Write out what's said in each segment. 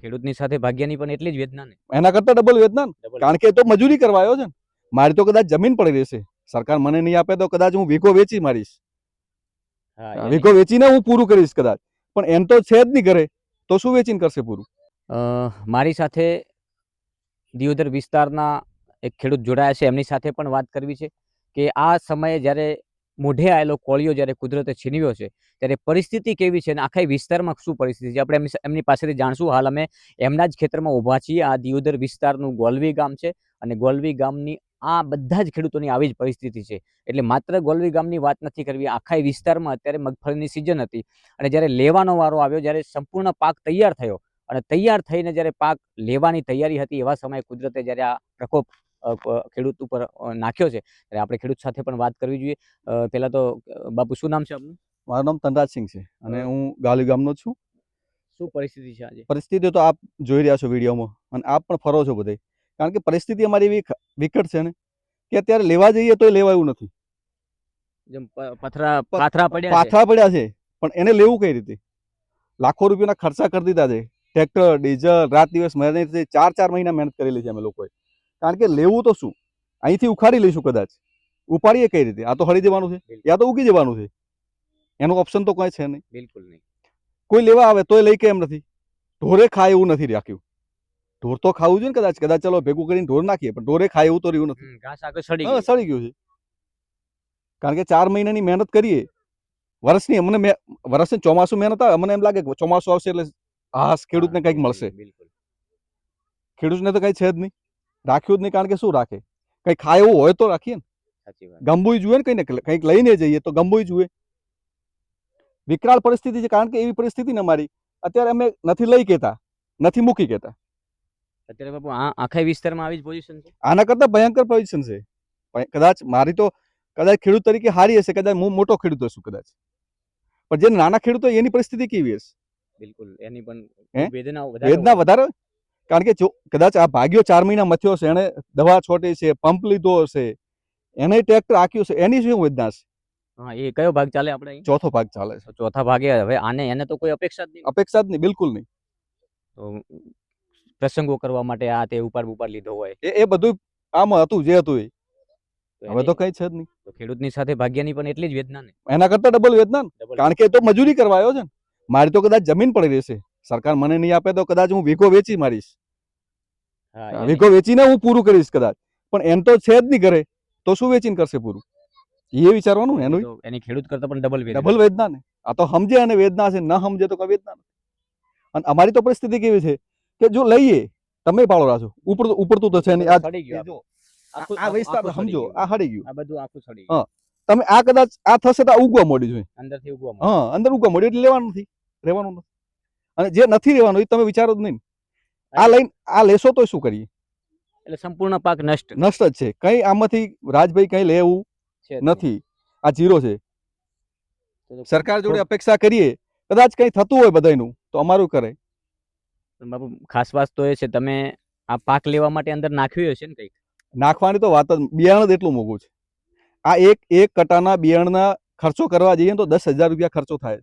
ખેડૂતની સાથે ભાગ્યની પણ એટલી જ વેદના ને એના કરતા ડબલ વેદના કારણ કે એ તો મજૂરી કરવા આવ્યો છે ને. મારી તો કદાચ જમીન પડી રહેશે. સરકાર મને નહીં આપે તો કદાચ હું વીઘો વેચી મારીશ. વીઘો વેચીને હું પૂરું કરીશ કદાચ. પણ એમ તો છે જ નહીં કરે તો શું વેચીને કરશે પૂરું? અ, મારી સાથે દિયોદર વિસ્તારના એક ખેડૂત જોડાયા છે. એમની સાથે પણ વાત કરવી છે કે આ સમયે જ્યારે મોઢે આવેલો કોળિયો જ્યારે કુદરતે છીનવ્યો છે, ત્યારે પરિસ્થિતિ કેવી છે અને આખા વિસ્તારમાં શું પરિસ્થિતિ છે? આપણે એમની પાસેથી જાણશું. હાલ અમે એમના જ ખેતરમાં ઊભા છીએ. આ દિયોદર વિસ્તારનું ગોલવી ગામ છે અને ગોલવી ગામની આ બધા જ ખેડૂતોની આવી જ પરિસ્થિતિ છે. એટલે માત્ર ગોલવી ગામની વાત નથી કરવી. આખા વિસ્તારમાં અત્યારે મગફળીની સિઝન હતી અને જ્યારે લેવાનો વારો આવ્યો, જ્યારે સંપૂર્ણ પાક તૈયાર થયો અને તૈયાર થઈને જ્યારે પાક લેવાની તૈયારી હતી એવા સમયે કુદરતે જ્યારે આ પ્રકોપ ખેડૂત ઉપર નાખ્યો છે. ત્યારે આપણે ખેડૂત સાથે પણ વાત કરવી જોઈએ. પહેલાં તો બાપુ શું નામ છે આપનું? મારું નામ તનરાજસિંહ છે અને હું ગાલી ગામનો છું. શું પરિસ્થિતિ છે આજે? પરિસ્થિતિ તો આપ જોઈ રહ્યા છો વિડીયોમાં અને આપ પણ ફરો છો બધે. કારણ કે પરિસ્થિતિ અમારી એવી વિકટ છે ને કે અત્યારે લેવા જઈએ તો લેવાયું નથી. જેમ પથરા પાથરા પડ્યા પાથરા પડ્યા છે. પણ એને લેવું કઈ રીતે? લાખો રૂપિયાના ખર્ચા કરી દીધા છે. ટ્રેક્ટર ડીઝલ રાત દિવસ મહેનત ચાર ચાર મહિના મહેનત કરેલી છે અમે લોકોએ. કારણ કે લેવું તો શું? અહીંથી ઉખાડી લઈશું કદાચ. ઉપાડીએ કઈ રીતે? આ તો હળી જવાનું છે. યા તો ઉગી જવાનું છે. એનો ઓપ્શન તો કોઈ છે નહીં. બિલકુલ નહીં. કોઈ લેવા આવે તોય લઈ કે એમ નથી. ઢોરે ખાય એવું નથી રાખ્યું. ઢોર તો ખાવું જોઈએ ને કદાચ. કદાચ ચલો ભેગું કરીને ઢોર નાખીએ પણ ઢોરે ખાય એવું તો રહ્યું નથી. ઘાસ આગળ સડી હા ગયું. સડી ગયું છે. કારણ કે ચાર મહિનાની મહેનત કરીએ. વર્ષની અમને મે- વર્ષની ચોમાસું મહેનત આવે અમને એમ લાગે કે ચોમાસું આવશે એટલે હાસ ખેડૂતને કંઈક મળશે. બિલકુલ. ખેડૂતને તો કંઈ છે જ નહીં. રાખ્યું જ નહીં કારણ કે શું રાખે? કંઈ ખાય એવું હોય તો રાખીએ ને. ગંબુય જુએ ને કંઈ ને કંઈક લઈને જઈએ તો ગંબુય જુએ. વિકરાળ પરિસ્થિતિ છે કારણ કે એવી પરિસ્થિતિ ને અમારી. અત્યારે અમે નથી લઈ કહેતા નથી મૂકી કહેતા. અત્યારે બાપુ આ આખા વિસ્તારમાં આવી જ પોઝિશન છે? આના કરતા ભયંકર પોઝિશન છે. કદાચ મારી તો કદાચ ખેડૂત તરીકે હારી હશે કદાચ હું મોટો ખેડૂત હશું કદાચ. પણ જે નાના ખેડૂતો એની પરિસ્થિતિ કેવી હશે? બિલકુલ એની પણ વેદના વધારે કારણ કે જો કદાચ આ ભાગ્યો ચાર મહિના મથ્યો છે એને દવા છોટી છે પંપ લીધો હશે એને ટ્રેક્ટર આખ્યું છે એની શું વેદના છે? હા એ કયો ભાગ ચાલે આપણે ચોથો ભાગ ચાલે છે. ચોથા ભાગે હવે આને એને તો કોઈ અપેક્ષા જ નહીં. અપેક્ષા જ નહીં બિલકુલ નહીં. તો પ્રસંગો કરવા માટે આ તે ઉપાડ ઉપાડ લીધો હોય. એ એ બધું આમ હતું જે હતું એ. હવે તો કઈ છે જ નહીં. તો ખેડૂતની સાથે ભાગ્યની પણ એટલી જ વેદના ને. એના કરતા ડબલ વેદના કારણ કે એ તો મજૂરી કરવા આવ્યો છે ને. મારી તો કદાચ જમીન પડી રહેશે. સરકાર મને નહીં આપે તો કદાચ હું વીઘો વેચી મારીશ. વીઘો વેચીને હું પૂરું કરીશ કદાચ. પણ એમ તો છે જ નહીં ઘરે તો શું વેચીને કરશે પૂરું? એ વિચારવાનું એનું એની ખેડૂત કરતા પણ ડબલ ડબલ વેદના ને. આ તો સમજે અને વેદના છે ન સમજે તો કઈ વેદના નથી. અને અમારી તો પરિસ્થિતિ કેવી છે કે જો લઈએ તમે પાળો રાજો. ઉપર ઉપરતું તો છે ને આ સડી ગયું આ વિસ્તાર સમજો આ સડી ગયું. આ બધું આખું સડી ગયું. તમે આ કદાચ આ થશે તો આ ઉગવા મોડી જોઈએ અંદરથી ઉગવા હા અંદર ઉગવા મોડી એટલે લેવાનું નથી. રહેવાનું નથી. અને જે નથી રહેવાનું એ તમે વિચારો જ નહીં. આ લઈને આ લેશો તો શું કરીએ? એટલે સંપૂર્ણ પાક નષ્ટ. નષ્ટ જ છે. કઈ આમાંથી રાજભાઈ કઈ લેવું. નથી. આ જીરો છે. સરકાર જોડે અપેક્ષા કરીએ. કદાચ કઈ થતું હોય બધાનું તો અમારું કરે. બાપુ ખાસ વાત તો એ છે તમે આ પાક લેવા માટે અંદર નાખ્યું હશે ને કંઈક? નાખવાની તો વાત જ બિયારણ જ એટલું મોંઘું છે. આ એક એક કટાના બિયારણના ખર્ચો કરવા જઈએ તો દસ હજાર રૂપિયા ખર્ચો થાય.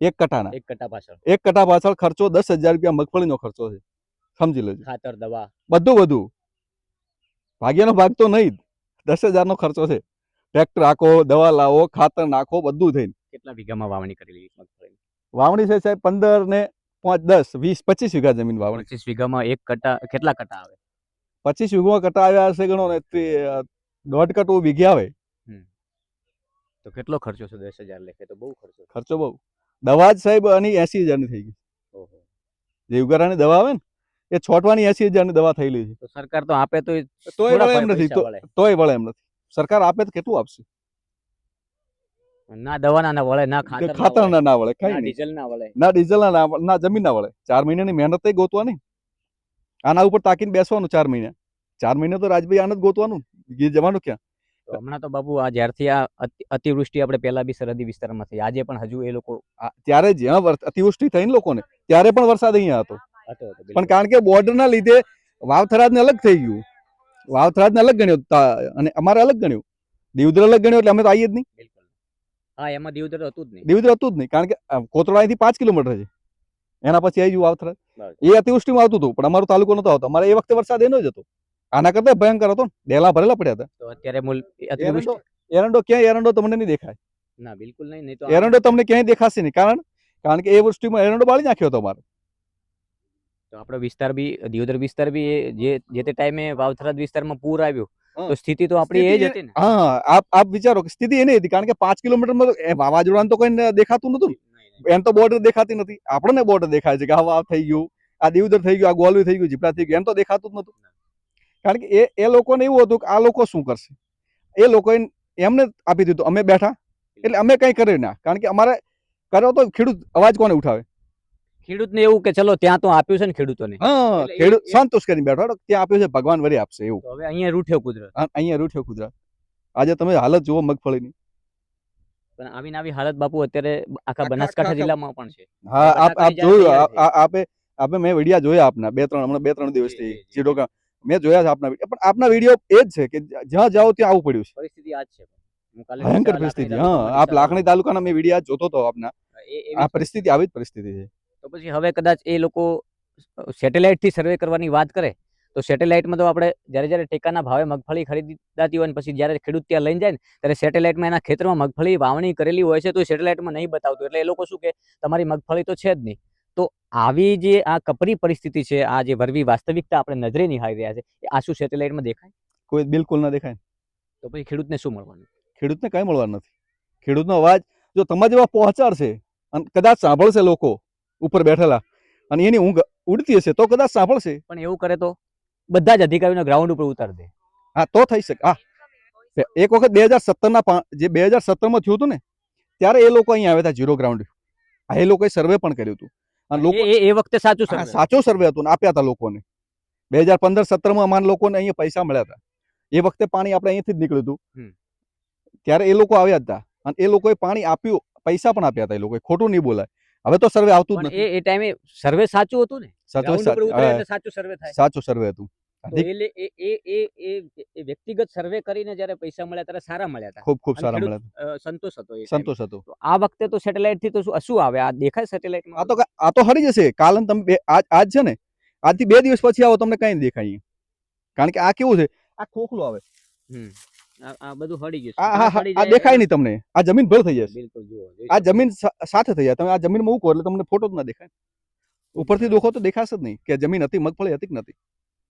એક કટાના. એક કટા પાછળ. એક કટા પાછળ ખર્ચો દસ હજાર રૂપિયા મગફળીનો ખર્ચો છે. સમજી લેજો. ખાતર દવા. બધું બધું. ભાગ્યનો ભાગ તો નહીં દસ હજારનો ખર્ચો છે. ટ્રેક્ટર રાખો દવા લાવો ખાતર નાખો બધું થઈને. કેટલા વીઘામાં વાવણી કરેલી મગફળી વાવણી છે સાહેબ પંદર ને પાંચ દસ વીસ પચીસ વીઘા જમીન વાવણી. પચીસ વીઘામાં એક કટા કેટલા કટા આવે? પચીસ વીઘામાં કટા આવ્યા હશે ગણો ને દોઢ કટું વીઘે આવે. તો કેટલો ખર્ચો છે દસ હજાર લેખે? તો બહુ ખર્ચો ખર્ચો બહુ. દવા જ સાહેબ આની એસી હજારની થઈ ગઈ. જે ઉગારાની દવા આવે ને એ છોટવાની એસી હજારની દવા થયેલી છે સરકાર તો આપે તો તોય વળે એમ નથી. તોય વળે એમ નથી. સરકાર આપે તો કેટલું આપશે? ના દવાના ના વળે ના ખાતર ના ખાતર ના ના વળે કઈ ના ડીઝલ ના વળે. ના ડીઝલ ના ના જમીન ના વળે. ચાર મહિનાની મહેનત ગોતવાની. આના ઉપર તાકીને બેસવાનું ચાર મહિના. ચાર મહિને તો રાજભાઈ આનંદ ગોતવાનું. ગીર જવાનું ક્યાં? તો હમણાં તો બાપુ આ જ્યારથી આ અતિવૃષ્ટિ આપણે પહેલા બી સરહદી વિસ્તારમાં થઈ. આજે પણ હજુ એ લોકો ત્યારે જ્યાં અતિવૃષ્ટિ થઈ ને લોકોને. ત્યારે પણ વરસાદ અહીંયા હતો. પણ કારણ કે બોર્ડરના લીધે વાવથરાજને અલગ થઈ ગયું. વાવથરાજને અલગ ગણ્યો અને અમારે અલગ ગણ્યું. દીવદર અલગ ગણ્યો એટલે અમે તો આવીએ જ નહીં. હા એમાં દીવદર હતું જ નહીં. દીવદર હતું જ નહીં કારણ કે અ, કોતરાણીથી પાંચ કિલોમીટર છે. એના પછી આવી ગયું વાવથરાજ. એ અતિવૃષ્ટિમાં આવતું હતું પણ અમારો તાલુકો નતો આવતો. અમારે એ વખતે વરસાદ એનો જ હતો. આના કરતા ભયંકર હતો ડેલા ભરેલા પડ્યા હતા. તો અત્યારે એરંડો ક્યાંય એરંડો તમને નહીં દેખાય. ના બિલકુલ નહીં નહીં તો એરંડો તમને ક્યાંય દેખાશે નહીં. કારણ કારણ કે એ વૃષ્ટિમાં એરંડો બાળી નાખ્યો હતો અમારે તો આપણો વિસ્તાર બી દિયોદર વિસ્તાર બી જે જે તે ટાઈમે વાવથરાદ વિસ્તારમાં પૂર આવ્યું તો સ્થિતિ તો આપણી એ જ હતી ને. હા આપ આપ વિચારો કે સ્થિતિ એની હતી. કારણ કે પાંચ કિલોમીટરમાં વાવાઝોડાને તો કઈ દેખાતું નતું. એમ તો બોર્ડર દેખાતી નથી આપણને બોર્ડર દેખાય છે કે હા વાવ થઈ ગયું આ દીવદર થઈ ગયું આ ગોલવી થઈ ગયું જીપડા થઈ ગયું એમ તો દેખાતું જ નતું કારણ કે એ એ લોકોને એવું હતું કે આ લોકો શું કરશે? એ લોકોએ એમને આપી દીધું અમે બેઠા. એટલે અમે કંઈ કરી ના. કારણ કે અમારે કરો તો ખેડૂત અવાજ કોને ઉઠાવે? ખેડૂતને એવું કે ચલો ત્યાં તો આપ્યું છે ને ખેડૂતોને. હા ખેડૂત સંતોષ કરીને બેઠો ત્યાં આપ્યું છે ભગવાન વરી આપશે એવું. હવે અહીંયા રૂઠ્યો કુદરત. અહીંયા રૂઠ્યો કુદરત. આજે તમે હાલત જુઓ મગફળીની. પણ આવીને આવી હાલત બાપુ અત્યારે આખા બનાસકાંઠા જિલ્લામાં પણ છે. હા આપ આપ જોયું આપે આપે મેં વિડિયા જોયા આપના બે ત્રણ હમણાં બે ત્રણ દિવસથી જી, જી. ચીડો કા મેં જોયા છે આપના પણ આપના વીડિયો એ જ છે કે જ્યાં જાઓ ત્યાં આવું પડ્યું છે. પરિસ્થિતિ આ જ છે. ભયંકર પરિસ્થિતિ હા. આપ લાખણી તાલુકાના મેં વીડિયો જોતો હતો આપના. આ પરિસ્થિતિ આવી જ પરિસ્થિતિ છે. તો પછી હવે કદાચ એ લોકો સેટેલાઇટથી સર્વે કરવાની વાત કરે તો સેટેલાઇટમાં તો આપણે જ્યારે જ્યારે ટેકાના ભાવે મગફળી ખરીદાતી હોય ને પછી જ્યારે ખેડૂત ત્યાં લઈને જાય ને ત્યારે સેટેલાઇટમાં એના ખેતરમાં મગફળી વાવણી કરેલી હોય છે તો સેટેલાઇટમાં નહીં બતાવતું. એટલે એ લોકો શું કે તમારી મગફળી તો છે જ નહીં. તો આવી જે આ કપરી પરિસ્થિતિ છે આ જે વરવી વાસ્તવિકતા આપણે નજરે નિહાળી રહ્યા છે એ આશુ સેટેલાઇટમાં દેખાય? કોઈ બિલકુલ ના દેખાય. તો પછી ખેડૂતને શું મળવાનું? ખેડૂતને કઈ મળવાનું નથી. ખેડૂતનો અવાજ જો તમારા જેવા પહોંચાડશે અને કદાચ સાંભળશે લોકો ઉપર બેઠેલા અને એની ઊંઘ ઉડતી હશે તો કદાચ સાંભળશે. પણ એવું કરે તો બધા જ અધિકારીઓને ગ્રાઉન્ડ ઉપર ઉતારી દે. હા તો થઈ શકે. હા. એક વખત બે હજાર સત્તરના જે બે હજાર સત્તરમાં થયું હતું ને ત્યારે એ લોકો અહીંયા આવ્યા હતા ઝીરો ગ્રાઉન્ડ આ એ લોકોએ સર્વે પણ કર્યું હતું. એ- વખતે સાચું સર્વે સાચો સર્વે હતો ને આપ્યા હતા લોકોને. બે હજાર પંદર સત્તરમાં અમારા લોકોને અહીંયા પૈસા મળ્યા હતા એ વખતે પાણી આપણે અહીંયાથી જ નીકળ્યું હતું. ત્યારે એ લોકો આવ્યા હતા અને એ લોકોએ પાણી આપ્યું પૈસા પણ આપ્યા હતા એ લોકોએ. ખોટું નહીં બોલાય. હવે તો સર્વે આવતું જ નથી. એ ટાઈમે સર્વે સાચું હતું ને? સાચો સર્વે થાય. સાચું સર્વે હતું. એટલે એ એ એ એ વ્યક્તિગત સર્વે કરીને જ્યારે પૈસા મળ્યા ત્યારે સારા મળ્યા હતા. ખૂબ ખૂબ સારા મળ્યા સંતોષ હતો સંતોષ હતો. આ વખતે તો સેટેલાઇટથી તો શું આવે? આ દેખાય સેટેલાઇટ આ તો આ તો હરી જશે. કાલ તમે બે આજ આજ છે ને આજથી બે દિવસ પછી આવો તમને કઈ દેખાય. કારણ કે આ કેવું છે? આ ખોખલું આવે. આ બધું હળી ગયું આ આ આ હળી આ જાય દેખાય નહીં તમને. આ જમીન ભર થઈ જશે. બિલકુલ જુઓ આ જમીન સાથે થઈ જાય. તમે આ જમીનમાં મૂકો એટલે તમને ફોટો જ ના દેખાય. ઉપરથી દોખો તો દેખાશે જ નહીં કે જમીન હતી મગફળી હતી કે નથી.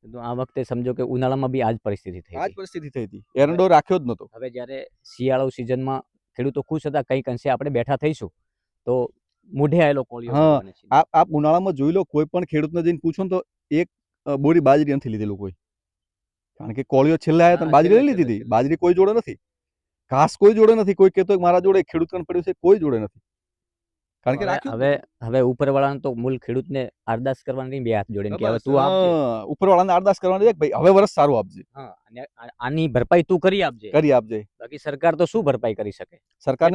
તો આ વખતે સમજો કે ઉનાળામાં બી આ જ પરિસ્થિતિ થઈ આજ પરિસ્થિતિ થઈ હતી. એરંડો રાખ્યો જ નતો હવે જ્યારે શિયાળો સિઝનમાં ખેડૂતો ખુશ હતા કંઈક અંશે આપણે બેઠા થઈશું તો મોઢે આવેલો કોળિયો હા, આપ આપ ઉનાળામાં જોઈ લો કોઈ પણ ખેડૂતને જઈને પૂછો ને તો એક બોરી બાજરી નથી લીધેલું કોઈ. કારણ કે કોળીઓ છેલ્લે આવ્યા હા, તો બાજરી લઈ લીધી હતી. બાજરી કોઈ જોડે નથી. ઘાસ કોઈ જોડે નથી. કોઈ કહેતો મારા જોડે ખેડૂત કણ પડ્યું છે કોઈ જોડે નથી. કારણ કે હવે રાખ્યું હવે હવે ઉપરવાળાને તો મૂળ ખેડૂતને અરદાસ કરવાની બે હાથ જોડીને કે હવે તું આપ ઉપરવાળાને અરદાસ કરવાની એક ભાઈ હવે વરસ સારું આપજે. હા અને આની ભરપાઈ તું કરી આપજે. કરી આપજે. બાકી સરકાર તો શું ભરપાઈ કરી શકે? સરકાર?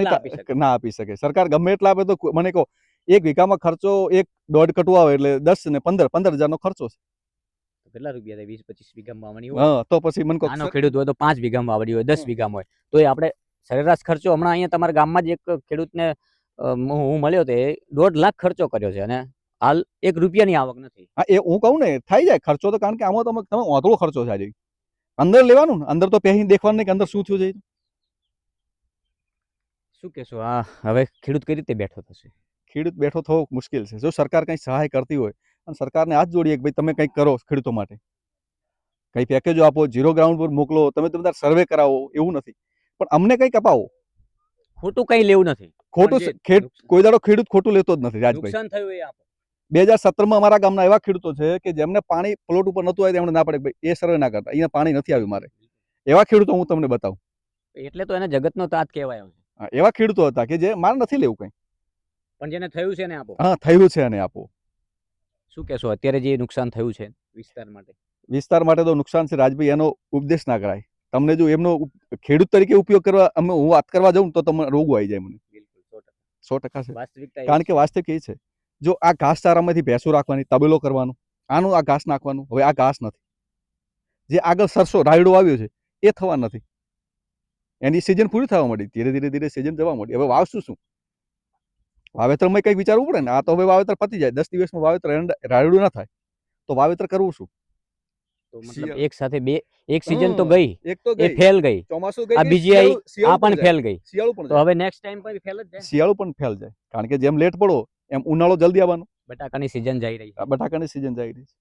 ના આપી શકે. સરકાર ગમે એટલા આપે તો મને કહો એક વીઘામાં ખર્ચો એક દોઢ કટુ આવે એટલે દસ ને પંદર પંદર હજાર નો ખર્ચો છે. કેટલા રૂપિયા થાય? વીસ પચીસ વીઘામાં વાવણી હોય? તો પછી મને આનો ખેડૂત હોય તો પાંચ વીઘામાં વાવડી હોય દસ. વીઘામાં હોય. તો એ આપણે સરેરાશ ખર્ચો હમણાં અહીંયા તમારા ગામમાં જ એક ખેડૂતને હું હું મળ્યો તો દોઢ લાખ ખર્ચો કર્યો છે અને હાલ એક રૂપિયાની આવક નથી. હા એ હું કહું ને થઈ જાય ખર્ચો તો કારણ કે આમાં તમે તમે ઓતળો ખર્ચો છે આજે અંદર લેવાનું ને અંદર તો પહેરી દેખવાનું કે અંદર શું થયું છે શું કહેશો? આ હવે ખેડૂત કઈ રીતે બેઠો થશે? ખેડૂત બેઠો થવો મુશ્કેલ છે. જો સરકાર કંઈ સહાય કરતી હોય અને સરકારને હાથ જોડીએ કે ભાઈ તમે કંઈક કરો ખેડૂતો માટે. કંઈ પેકેજો આપો ઝીરો ગ્રાઉન્ડ પર મોકલો તમે તમે સર્વે કરાવો એવું નથી. પણ અમને કંઈક અપાવો ખોટું કંઈ લેવું નથી. ખોટું કોઈ દાડો ખેડૂત ખોટું લેતો જ નથી રાજભાઈ. નુકસાન થયું એ આપો બે હજાર સત્તરમાં અમારા ગામના એવા ખેડૂતો છે કે જેમને પાણી પ્લોટ ઉપર નહોતું આવ્યું એમણે ના પડે ભાઈ એ સર્વે ના કરતા અહીંયા પાણી નથી આવ્યું મારે. એવા ખેડૂતો હું તમને બતાવું. એટલે તો એને જગતનો તાત કહેવાય એવા ખેડૂતો હતા કે જે મારે નથી લેવું કંઈ. પણ જેને થયું છે એને આપો. હા થયું છે અને આપો. શું કહેશો? અત્યારે જે નુકસાન થયું છે વિસ્તાર માટે. વિસ્તાર માટે તો નુકસાન છે રાજભાઈ એનો ઉપદેશ ના કરાય. તમને જો એમનો ખેડૂત તરીકે ઉપયોગ કરવા અમે હું વાત કરવા જાઉં તો તમને રોગો આવી જાય મને. સો ટકા છે. કારણ કે વાસ્તવિક એ છે. જો આ ઘાસ ચારામાંથી ભેંસો રાખવાની તબેલો કરવાનું આનું આ ઘાસ નાખવાનું હવે આ ઘાસ નથી. જે આગળ સરસો રાયડો આવ્યો છે એ થવા નથી. એની સિઝન પૂરી થવા માંડી. ધીરે ધીરે ધીરે સિઝન જવા માંડી. હવે વાવશું શું? વાવેતરમાં કંઈક વિચારવું પડે ને? આ તો હવે વાવેતર પતી જાય. દસ દિવસમાં વાવેતર રાયડું ના થાય. તો વાવેતર કરવું શું? તો મતલબ એક સાથે બે એક સિઝન તો ગઈ. એક તો એ ગઈ. ફેલ ગઈ. ચોમાસું આ બીજી આઈ, આ પણ ફેલ ગઈ. શિયાળું પણ તો હવે નેક્સ્ટ ટાઈમ પર ફેલ જ જાય? શિયાળું પણ ફેલ જાય. કારણ કે જેમ લેટ પડો એમ ઉનાળો જલ્દી આવવાનો. બટાકાની સિઝન જઈ રહી છે. બટાકાની સિઝન જઈ રહી છે.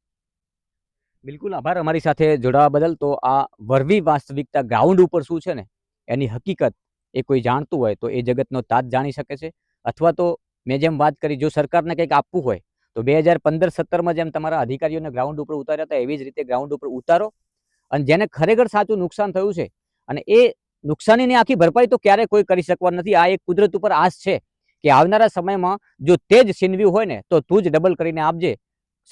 બિલકુલ આભાર અમારી સાથે જોડાવા બદલ. તો આ વરવી વાસ્તવિકતા ગ્રાઉન્ડ ઉપર શું છે ને એની હકીકત એ કોઈ જાણતું હોય તો એ જગતનો તાજ જાણી શકે છે. અથવા તો મેં જેમ વાત કરી જો સરકારને કંઈક આપવું હોય તો બે હજાર પંદર સત્તરમાં જેમ તમારા અધિકારીઓને ગ્રાઉન્ડ ઉપર ઉતાર્યા હતા, એવી જ રીતે ગ્રાઉન્ડ ઉપર ઉતારો અને જેને ખરેખર સાચું નુકસાન થયું છે અને એ નુકસાનીની આખી ભરપાઈ તો ક્યારેય કોઈ કરી શકવા નથી. આ એક કુદરત ઉપર આશ છે કે આવનારા સમયમાં જો તે જ સિનવ્યું હોય ને, તો તું જ ડબલ કરીને આપજે.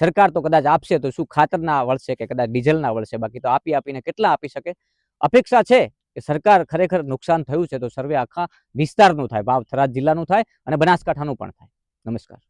સરકાર તો કદાચ આપશે તો શું ખાતરના વળશે કે કદાચ ડીઝલના વળશે? બાકી તો આપી આપીને કેટલા આપી શકે? અપેક્ષા છે કે સરકાર ખરેખર નુકસાન થયું છે તો સર્વે આખા વિસ્તારનું થાય ભાવ થરાદ જિલ્લાનું થાય અને બનાસકાંઠાનું પણ થાય. નમસ્કાર.